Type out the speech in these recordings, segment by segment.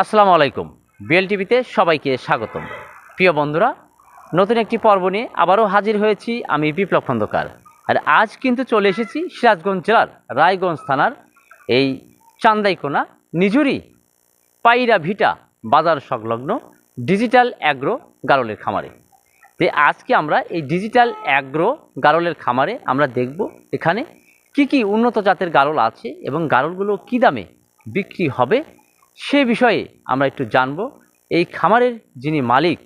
আসসালামু আলাইকুম। বিএল টিভিতে সবাইকে স্বাগতম। প্রিয় বন্ধুরা, নতুন একটি পর্ব নিয়ে আবারও হাজির হয়েছি আমি বিপ্লব খন্দকার। আর আজ কিন্তু চলে এসেছি সিরাজগঞ্জ জেলার রায়গঞ্জ থানার এই চান্দাইকোনা নিজুরি পাইরা ভিটা বাজার সংলগ্ন ডিজিটাল অ্যাগ্রো গারলের খামারে। তো আজকে আমরা এই ডিজিটাল অ্যাগ্রো গারলের খামারে আমরা দেখব এখানে কি কি উন্নত জাতের গারল আছে এবং গারলগুলো কী দামে বিক্রি হবে সে বিষয়ে আমরা একটু জানব। এই খামারের যিনি মালিক,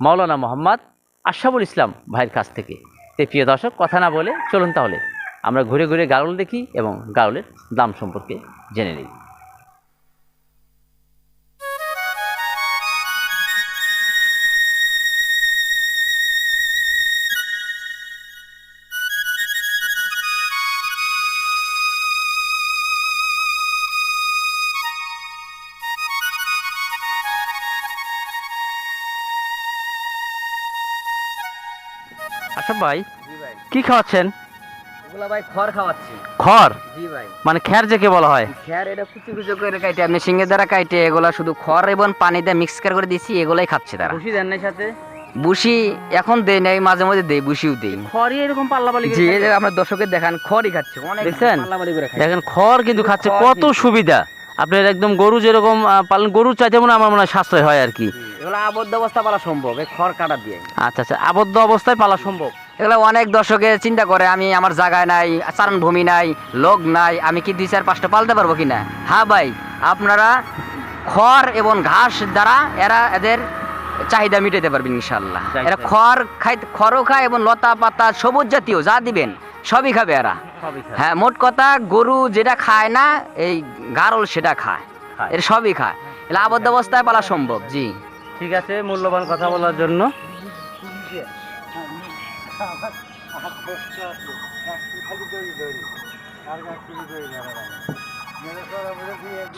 মাওলানা মোহাম্মদ আশাবুল ইসলাম ভাইয়ের কাছ থেকে। তে প্রিয় দর্শক, কথা না বলে চলুন তাহলে। আমরা ঘুরে ঘুরে গারল দেখি এবং গারলের দাম সম্পর্কে জেনে নিই। আশরাফ ভাই কি খাওয়াচ্ছেন? এগুলা ভাই খড় খাওয়াচ্ছি। খড়? জি ভাই। মানে খ্যার যেকে বলা হয়? খ্যার এটা কুচি কুচি করে কাটে আপনি সিঙ্গের দ্বারা কাটে এগুলা শুধু খড় এবং পানি দিয়ে মিক্স করে দিছি এগুলাই খাচ্ছে তারা। খুশি দেন নাই সাথে? বুসি এখন দেই নাই মাঝে মাঝে দেই বুসিও দেই। এরকম পাল্লাপালি জি দর্শকের দেখান খড়ই খাচ্ছে অনেক দেখছেন? দেখেন খড় কিন্তু খাচ্ছে কত সুবিধা। আপনার একদম গরু যেরকম পালন গরুর চাইতে মনে আমার মনে হয় সাশ্রয় হয় আর কি। এগুলো আবদ্ধ অবস্থা পালা সম্ভব এই খড় কাটা দিয়ে। আচ্ছা আচ্ছা আবদ্ধ অবস্থায় পালা সম্ভব। এগুলো অনেক দর্শকে চিন্তা করে আমি আমার জায়গায় নাই চারণ ভূমি নাই লোক নাই আমি কি দুই চার পাঁচটা পালতে পারব কিনা? হ্যাঁ ভাই আপনারা খড় এবং ঘাস দ্বারা এরা এদের চাহিদা মিটাতে পারবেন ইনশাল্লাহ। এরা খড় খাই খড়ও খায় এবং লতা পাতা সবুজ জাতীয় যা দিবেন সবই খাবে এরা। হ্যাঁ মোট কথা গরু যেটা খায় না এই গারল সেটা খায়। এর সবই খায়। এগুলো আবদ্ধ অবস্থায় পালা সম্ভব জি। ঠিক আছে মূল্যবান কথা বলার জন্য।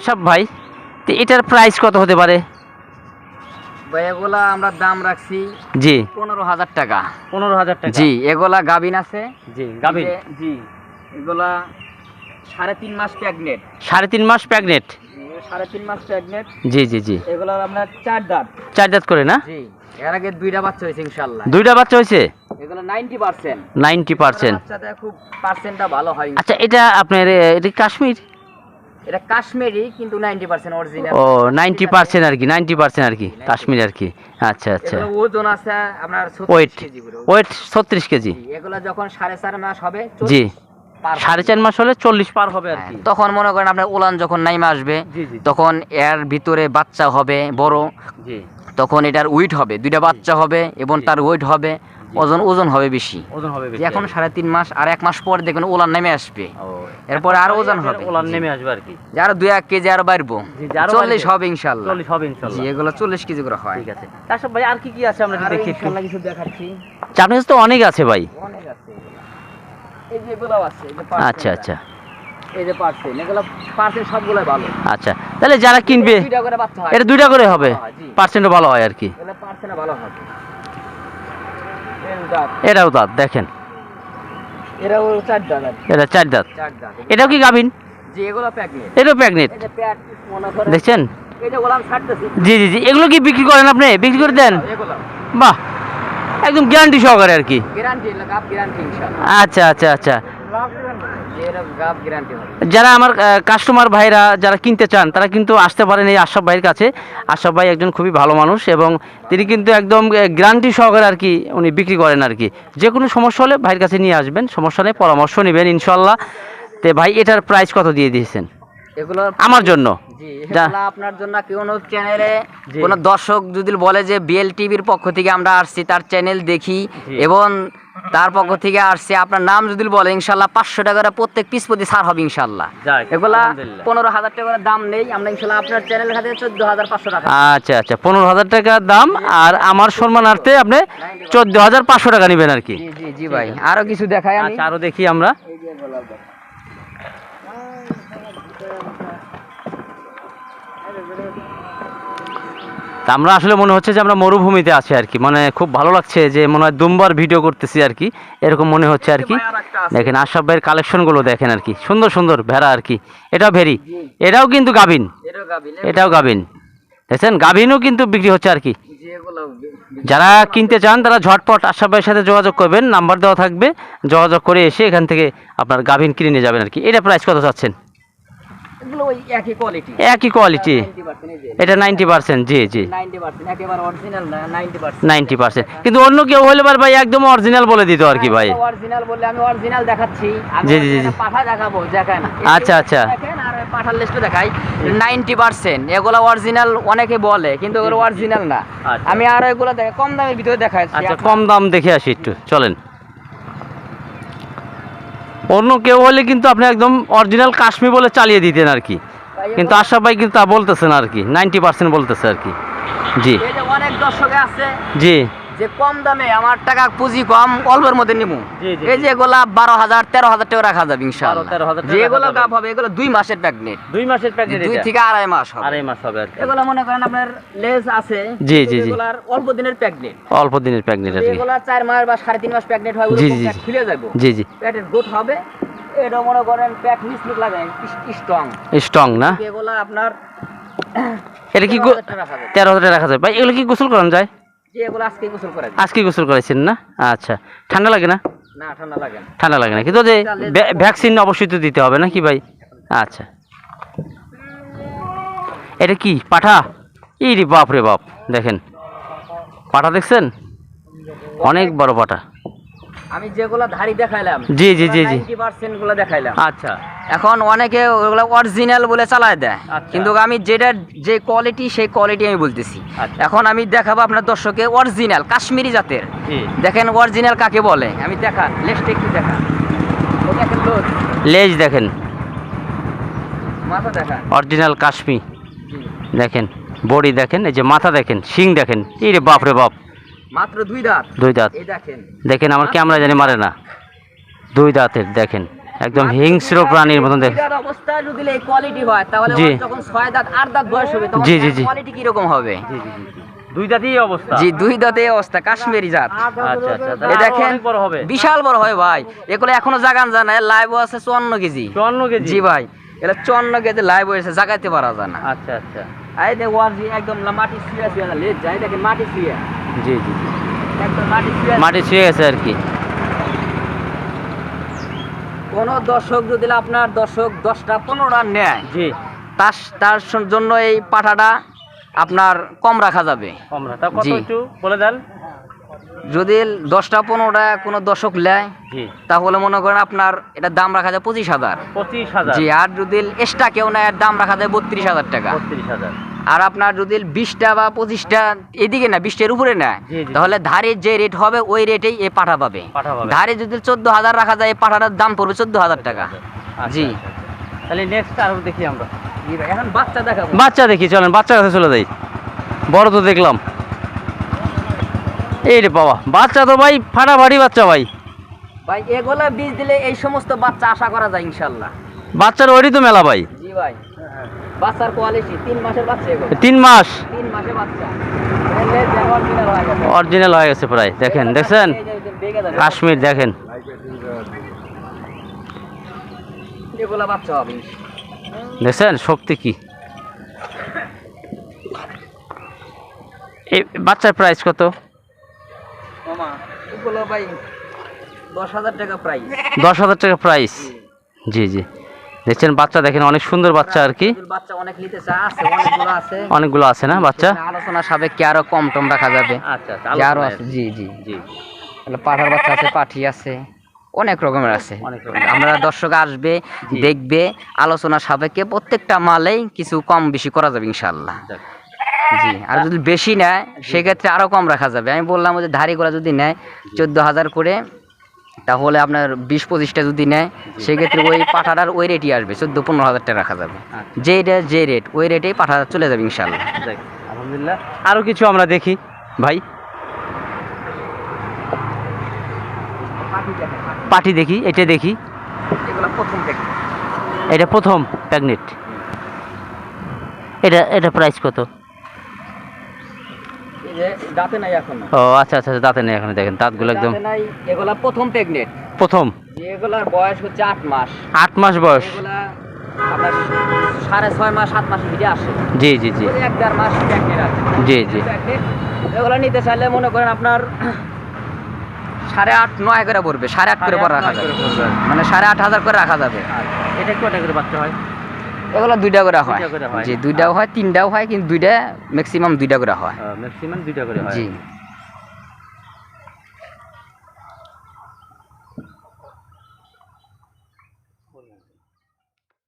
সব ভাই তো এটার প্রাইস কত হতে পারে? ভাই এগুলা আমরা দাম রাখছি জি। পনেরো হাজার টাকা। পনেরো হাজার টাকা। জি এগুলা গাবিন আছে। জি যে- জি এগুলা সাড়ে তিন মাস প্রেগনেট সাড়ে তিন মাস প্রেগনেন্ট সাড়ে তিন মাস প্রেগনেট জি জি জি। এগুলা আমরা চার দাঁত। চার দাঁত করে না? জি এর আগে দুইটা বাচ্চা হয়েছে ইনশাল্লাহ দুইটা বাচ্চা হয়েছে? এগুলো নাইনটি পার্সেন্ট নাইনটি পার্সেন্ট বাচ্চাতে খুব পার্সেন্টটা ভালো হয়। আচ্ছা এটা আপনার এটা কাশ্মীর? এটা কাশ্মীরি কিন্তু নাইনটি পার্সেন্ট অরিজিনাল ও নাইনটি পার্সেন্ট আর কি নাইনটি পার্সেন্ট আর কি কাশ্মীর আর কি। আচ্ছা আচ্ছা। ওজন আছে আপনার ওয়েট 36। ওয়েট ছত্রিশ কেজি। জি, এগুলো যখন সাড়ে চার মাস হবে জি। 40 পার হবে। সাড়ে চার মাস হলে চল্লিশ পার হবে আর কি। হ্যাঁ, তখন মনে করেন আপনার উলান যখন নাইমে আসবে জি জি। তখন এর ভিতরে বাচ্চা হবে বড় তখন এটার ওয়েট হবে দুইটা বাচ্চা হবে এবং তার ওয়েট হবে ওজন ওজন হবে বেশি। ওজন হবে এখন সাড়ে তিন মাস আর এক মাস পর দেখুন ওলান নেমে আসবে। এরপরে আরও ওজন হবে। ওলান নেমে আসবে আর কি। যে দুই এক কেজি আরও বাড়বো। চল্লিশ। হবে ইনশাল্লাহ। চল্লিশ হবে ইনশাল্লাহ। এগুলো চল্লিশ কেজি করে হয়। ঠিক আছে। তার সব ভাই আর কি কি আছে আমরা দেখি কিছু দেখাচ্ছি। আপনার কাছে তো অনেক আছে ভাই। অনেক আছে। এই যে আছে আচ্ছা আচ্ছা। এই যে এগুলো সবগুলোই ভালো। আচ্ছা তাহলে যারা কিনবে দুইটা করে বাচ্চা হয়। এটা দুইটা করে হবে? পার্সেন্টও ভালো হয় আর কি? এগুলো পার্সেন্ট ভালো হবে। এটাও দাঁত দেখেন। এরাও চার দাঁত এটা চার দাঁত। চার দাঁত এটাও কি গাভিন? জি এগুলো এটাও যে প্যাট মনে করেন। দেখছেন? এই যে গোলাম ছাড়তেছি। জি জি জি। এগুলো কি বিক্রি করেন আপনি? বিক্রি করে দেন? বাহ! একদম গ্যারান্টি সহকারে আর কি। আচ্ছা আচ্ছা আচ্ছা। যারা আমার কাস্টমার ভাইরা যারা কিনতে চান তারা কিন্তু আসতে পারেন এই আশরাফ ভাইয়ের কাছে। আশরাফ ভাই একজন খুবই ভালো মানুষ এবং তিনি কিন্তু একদম গ্যারান্টি সহকারে আর কি উনি বিক্রি করেন আর কি। যে কোনো সমস্যা হলে ভাইয়ের কাছে নিয়ে আসবেন সমস্যা নেই পরামর্শ নেবেন ইনশাল্লাহ তে ভাই এটার প্রাইস কত দিয়ে দিয়েছেন? এগুলো আমার জন্য। আপনার জন্য কোনো চ্যানেলে কোনো দর্শক যদি বলে যে বিএল টিভির পক্ষ থেকে আমরা আসছি তার চ্যানেল দেখি এবং তার পক্ষ থেকে আসছে আপনার নাম যদি বলে ইনশাল্লাহ পাঁচশো টাকা করে প্রত্যেক পিস প্রতি ছাড় হবে ইনশাল্লাহ। এগুলা পনেরো হাজার টাকা দাম নেই আমরা ইনশাল্লাহ আপনার চ্যানেলের খাতে চোদ্দ হাজার পাঁচশো টাকা। আচ্ছা আচ্ছা পনেরো হাজার টাকা দাম আর আমার সম্মানার্থে আপনি চোদ্দ হাজার পাঁচশো টাকা নেবেন আর কি। জি ভাই। আরও কিছু আমি। আচ্ছা আরও দেখি আমরা এই যে গোলাপ দেখ। তা আমরা আসলে মনে হচ্ছে যে আমরা মরুভূমিতে আছি আর কি। মানে খুব ভালো লাগছে যে মনে হয় দুমবার ভিডিও করতেছি আর কি। এরকম মনে হচ্ছে আর কি। দেখেন আশরাফ ভাইয়ের কালেকশনগুলো দেখেন আর কি। সুন্দর সুন্দর ভেড়া আর কি। এটাও ভেরি এটাও কিন্তু গাবিন এটাও গাবিন দেখছেন? গাভিনও কিন্তু বিক্রি হচ্ছে আর কি। যারা কিনতে চান তারা ঝটপট আশা ভাইয়ের সাথে যোগাযোগ করবেন। নাম্বার দেওয়া থাকবে। যোগাযোগ করে এসে এখান থেকে আপনার গাভিন কিনে নিয়ে যাবেন আর কি। এটা প্রাইস কত চাচ্ছেন? এগুলো ওই একই কোয়ালিটি একই কোয়ালিটি এটা নাইনটি পার্সেন্ট জি জি। নাইনটি পার্সেন্ট অরিজিনাল না নাইনটি পার্সেন্ট নাইনটি পার্সেন্ট কিন্তু অন্য কেউ হলে বার ভাই একদম অরিজিনাল বলে দিত আর কি ভাই। অরিজিনাল বললে আমি অরিজিনাল দেখাচ্ছি। জি, জি, জি, পাঠা দেখাবো দেখেন আচ্ছা, আচ্ছা। আর পাঠার লিস্টে দেখাই। নাইনটি পার্সেন্ট এগুলো অরিজিনাল অনেকে বলে কিন্তু এগুলো অরিজিনাল না। আচ্ছা। আমি আর এগুলো কম দামের ভিতরে দেখাচ্ছি আচ্ছা কম দাম দেখে আসি একটু চলেন। অন্য কেউ হলে কিন্তু আপনি একদম অরিজিনাল কাশ্মীর বলে চালিয়ে দিতেন আর কি। কিন্তু আশরাফ ভাই কিন্তু তা বলতেছেন আর কি নাইনটি পার্সেন্ট বলতেছে আর কি। জি। অনেক দর্শক আছে। জি। যে কম দামে আমার টাকা পুঁজি কম অল্পের মধ্যে নিবো। এই যে এগুলা বারো হাজার তেরো হাজার টাকা রাখা যাবে ইনশাআল্লাহ। 12, 13,000 টাকা যেগুলো রাখা হবে এগুলো দুই মাসের প্রেগনেন্ট দুই মাসের প্যাকেট দুই থেকে আড়াই মাস হবে। আড়াই মাস হবে এগুলো মনে করেন আপনার লেজ আছে জি, জি, জি। অল্প দিনের অল্প দিনের প্যাকেট এগুলা চার মাস বা সাড়ে তিন মাস প্রেগনেন্ট হয় জি, জি, খুলে যাব জি জি। পেটের গ্রোথ হবে। এটা মনে করেন পেট মিসলুক লাগে স্ট্রং। স্ট্রং না? এগুলা আপনার এটা কি 13,000 টাকা রাখা যাবে। তেরো হাজার টাকা রাখা যায় ভাই এগুলো কি গোসল করানো যায়? যে এগুলো আজকে গোসল করেছেন আজকে গোসল করাইছেন না? আচ্ছা। ঠান্ডা লাগে না? না ঠান্ডা লাগে না। ঠান্ডা লাগে না। কিন্তু যে ভ্যা- ভ্যাকসিন অবশ্যই তো দিতে হবে নাকি ভাই? আচ্ছা। এটা কি পাঠা? ই রে বাপ রে বাপ। দেখেন। পাঠা দেখছেন? অনেক বড় পাঠা। আমি যেগুলো ধারি দেখাইলাম জি, জি, জি, জি। নাইনটি পার্সেন্টগুলো দেখাইলাম। আচ্ছা। এখন অনেকে ওগুলো অরিজিনাল বলে চালায় দেয় আচ্ছা। কিন্তু আমি যেটা যে কোয়ালিটি সেই কোয়ালিটি আমি বলতেছি। আচ্ছা। এখন আমি দেখাবো আপনার দর্শকে অরিজিনাল কাশ্মীরি জাতের। দেখেন অরিজিনাল কাকে বলে? আমি দেখা লেজটা একটু দেখা ও দেখেন লেজ। দেখেন। মাথা দেখা অরিজিনাল কাশ্মীর। দেখেন বডি দেখেন এই যে মাথা দেখেন শিং দেখেন। এই রে বাপ রে বাপ। মাত্র দুই দাঁত। দুই দাঁত। দেখেন। আমার ক্যামেরা জানি মারে না। দুই দাঁতের দেখেন। একদম হিংস্র প্রাণীর মতন দেখ অবস্থায় যদি এই কোয়ালিটি হয় তাহলে যখন ছয় দাঁত আট দাঁত বয়স হবে তখন জি, জি, জি। কোয়ালিটি কীরকম হবে? দুই দাঁতই অবস্থা। জি দুই দাঁতে অবস্থা। কাশ্মীরি জাত। আচ্ছা আচ্ছা এই দেখেন বড় হবে। বিশাল বড় হয় ভাই। এগুলো এখনও জাগান যায় না লাইভ আছে চুয়ান্ন কেজি। চুয়ান্ন কেজি? জি ভাই এটা চুয়ান্ন কেজি লাইভ হয়েছে জাগাইতে পারা যায় না। আচ্ছা আচ্ছা। ওয়ার একদম মাটি শুয়ে শুয়ে লেজ যাই দেখেন মাটি জি জি। মাটি ছুঁয়ে গেছে আর কি। কোন দর্শক যদি আপনার দর্শক দশটা পনেরোটা নেয় জি। তার তার জন্য এই পাঠাটা আপনার কম রাখা যাবে। কত একটু বলে দেন। যদি দশটা পনেরোটা কোনো দর্শক নেয় তাহলে মনে করেন আপনার এটা দাম রাখা যায় পঁচিশ হাজার। পঁচিশ হাজার। জি আর যদি এক্সট্রা কেউ নেয় দাম রাখা যায় বত্রিশ হাজার টাকা। বত্রিশ হাজার। আর আপনার যদি বিশটা বা পঁচিশটা এদিকে না বিশটার উপরে জি, জি। তাহলে ধারের যে রেট হবে ওই রেটেই এ পাঠা পাবে। ধারে যদি চোদ্দ হাজার রাখা যায় পাঠাটার দাম পড়বে চোদ্দ হাজার টাকা। আচ্ছা, জি। আচ্ছা। তাহলে নেক্সট আর দেখি আমরা। এখন বাচ্চা দেখাবো। বাচ্চা দেখি চলেন বাচ্চার কাছে চলে যাই। বড় তো দেখলাম। এই রে বাবা বাচ্চা তো ভাই ফাটাফাটি বাচ্চা ভাই। ভাই এগুলা বীজ দিলে এই সমস্ত বাচ্চা আশা করা যায় ইনশাল্লাহ। বাচ্চার ওরই তো মেলা ভাই। জি ভাই। বাচ্চার কোয়ালিটি তিন মাসের বাচ্চা তিন মাস? তিন মাসের বাচ্চা। হয়ে। অরিজিনাল হয়ে গেছে প্রায়। দেখেন দেখছেন? যাবে। কাশ্মীর দেখেন। দেখছেন? শক্তি কি? এই বাচ্চার প্রাইস কত? মামা এগুলো ভাই দশ হাজার টাকা প্রাইস দশ হাজার টাকা প্রাইস জি জি। দেখছেন বাচ্চা দেখেন অনেক সুন্দর বাচ্চা আর কি। বাচ্চা অনেক নিতে আছে অনেকগুলো আছে। অনেকগুলো আছে না বাচ্চা? আলোচনা সাপেক্ষে আরও কম টম রাখা যাবে। আচ্ছা আরও আছে জি জি। জি। তাহলে পাঠার বাচ্চা আছে পাঠি আছে অনেক রকমের আছে। আমরা দর্শক আসবে দেখবে আলোচনা সাপেক্ষে প্রত্যেকটা মালেই কিছু কম বেশি করা যাবে ইনশাল্লাহ জি আর যদি বেশি নেয় সেক্ষেত্রে আরও কম রাখা যাবে। আমি বললাম যে ধারি করা যদি নেয় চোদ্দ হাজার করে তাহলে আপনার বিশ পঁচিশটা যদি নেয় সেক্ষেত্রে ওই পাঠাটার ওই রেটই আসবে চোদ্দ পনেরো হাজার টাকা রাখা যাবে। আচ্ছা। যে রেট যে রেট ওই রেটেই পাঠা চলে যাবে ইনশাল্লাহ আলহামদুলিল্লাহ। আরও কিছু আমরা দেখি ভাই। পাটি দেখি এটা দেখি। এগুলো প্রথম থেকে এটা প্রথম প্যাগনেট এটা এটা প্রাইস কত? যে দাঁতে নাই এখনও। ও আচ্ছা আচ্ছা আচ্ছা, দাঁতে নেই এখন দেখেন দাঁতগুলো একদম নাই এগুলা প্রথম প্রেগনেন্ট প্রথম? এগুলার বয়স হচ্ছে আট মাস। আট মাস বয়স। এগুলা আপনার সাড়ে ছয় মাস সাত মাস ভিড়ে আসে। জি জি জি। এক দেড় মাস প্যাকেট আছে। জি জি। এগুলো নিতে চাইলে মনে করেন আপনার সাড়ে আট নয় করে পড়বে। সাড়ে আট করে পর রাখা যাবে। মানে সাড়ে আট হাজার করে রাখা যাবে। এটা কটা করে বাচ্চা হয়? এগুলো দুইটা করে হয়। জি দুইটাও হয় তিনটাও হয় কিন্তু দুইটা ম্যাক্সিমাম দুইটা করে হয়। ম্যাক্সিমাম দুইটা করে হয়। জি।